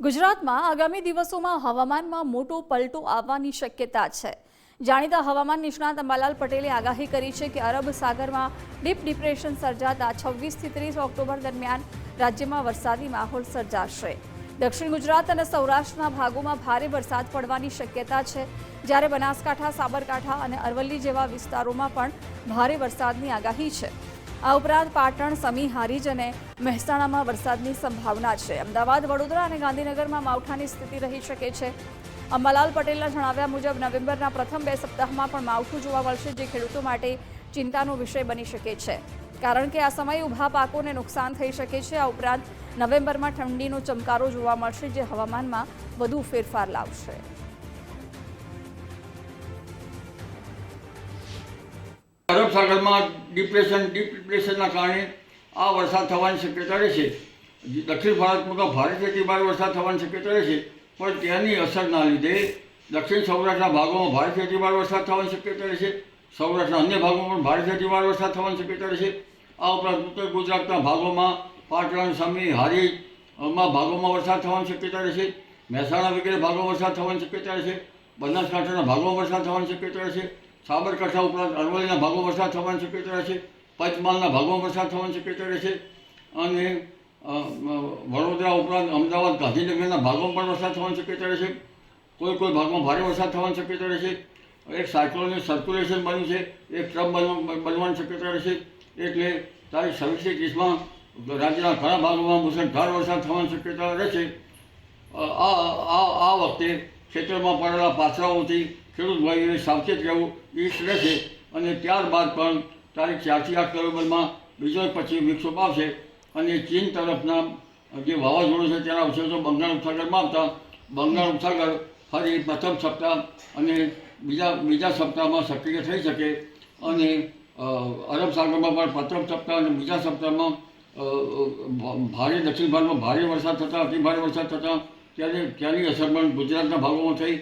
ગુજરાતમાં આગામી દિવસોમાં હવામાનમાં મોટો પલટો આવવાની શક્યતા છે. જાણીતા હવામાન નિષ્ણાત અંબાલાલ પટેલે આગાહી કરી છે કે અરબ સાગરમાં ડીપ ડિપ્રેશન સર્જાતા છવ્વીસથી ત્રીસ ઓક્ટોબર દરમિયાન રાજ્યમાં વરસાદી માહોલ સર્જાશે. દક્ષિણ ગુજરાત અને સૌરાષ્ટ્રના ભાગોમાં ભારે વરસાદ પડવાની શક્યતા છે. જ્યારે બનાસકાંઠા, સાબરકાંઠા અને અરવલ્લી જેવા વિસ્તારોમાં પણ ભારે વરસાદની આગાહી છે. આ ઉપરાંત પાટણ, સમી, હારીજ અને મહેસાણામાં વરસાદની સંભાવના છે. અમદાવાદ, વડોદરા અને ગાંધીનગરમાં માવઠાની સ્થિતિ રહી શકે છે. અંબાલાલ પટેલના જણાવ્યા મુજબ, નવેમ્બરના પ્રથમ બે સપ્તાહમાં પણ માવઠું જોવા મળશે જે ખેડૂતો માટે ચિંતાનો વિષય બની શકે છે. કારણ કે આ સમયે ઊભા પાકોને નુકસાન થઈ શકે છે. આ ઉપરાંત નવેમ્બરમાં ઠંડીનો ચમકારો જોવા મળશે જે હવામાનમાં વધુ ફેરફાર લાવશે. અરબ સાગરમાં ડિપ્રેશન ડીપ ડિપ્રેશનના કારણે આ વરસાદ થવાની શક્યતા રહેશે દક્ષિણ ભારતમાં તો ભારેથી ભારે વરસાદ થવાની શક્યતા રહેશે પણ તેની અસરના લીધે દક્ષિણ સૌરાષ્ટ્રના ભાગોમાં ભારેથી ભારે વરસાદ થવાની શક્યતા રહેશે સૌરાષ્ટ્રના અન્ય ભાગોમાં પણ ભારેથી ભારે વરસાદ થવાની શક્યતા રહેશે આ ઉપરાંત ઉત્તર ગુજરાતના ભાગોમાં પાટણ, સમી હારીમાં ભાગોમાં વરસાદ થવાની શક્યતા રહેશે મહેસાણા વગેરે ભાગોમાં વરસાદ થવાની શક્યતા રહેશે બનાસકાંઠાના ભાગોમાં વરસાદ થવાની શક્યતા રહેશે સાબરકાંઠા ઉપરાંત અરવલ્લીના ભાગો વરસાદ થવાની શક્યતા રહેશે, પંચમહાલના ભાગોમાં વરસાદ થવાની શક્યતા રહેશે અને વડોદરા ઉપરાંત અમદાવાદ, ગાંધીનગરના ભાગોમાં પણ વરસાદ થવાની શક્યતા રહેશે. કોઈ કોઈ ભાગમાં ભારે વરસાદ થવાની શક્યતા રહેશે. એક સાયક્લોનનું સર્ક્યુલેશન બન્યું છે, એક ટ્રમ બનવા બનવાની શક્યતા રહેશે. એટલે તારીખ છવ્વીસથી ત્રીસમાં રાજ્યના ઘણા ભાગોમાં મુસળધાર વરસાદ થવાની શક્યતા રહેશે. આ આ વખતે ખેતરમાં પડેલા પાછરાઓથી ખેડૂત ભાઈઓને સાવચેત રહેવું ઈચ્છ રહેશે અને ત્યારબાદ પણ તારીખ ચારથી આઠ નવેમ્બરમાં બીજો પછી વિક્ષોભ આવશે અને ચીન તરફના જે વાવાઝોડું છે તેના અવશેષો બંગાળ ઉપસાગરમાં આવતા, બંગાળ ઉપસાગર ફરી પ્રથમ સપ્તાહ અને બીજા બીજા સપ્તાહમાં સક્રિય થઈ શકે અને અરબ સાગરમાં પણ પ્રથમ સપ્તાહ અને બીજા સપ્તાહમાં ભારે દક્ષિણ ભારતમાં ભારે વરસાદ થતાં, અતિ ભારે વરસાદ થતાં ત્યારે ત્યાંની અસર પણ ગુજરાતના ભાગોમાં થઈ?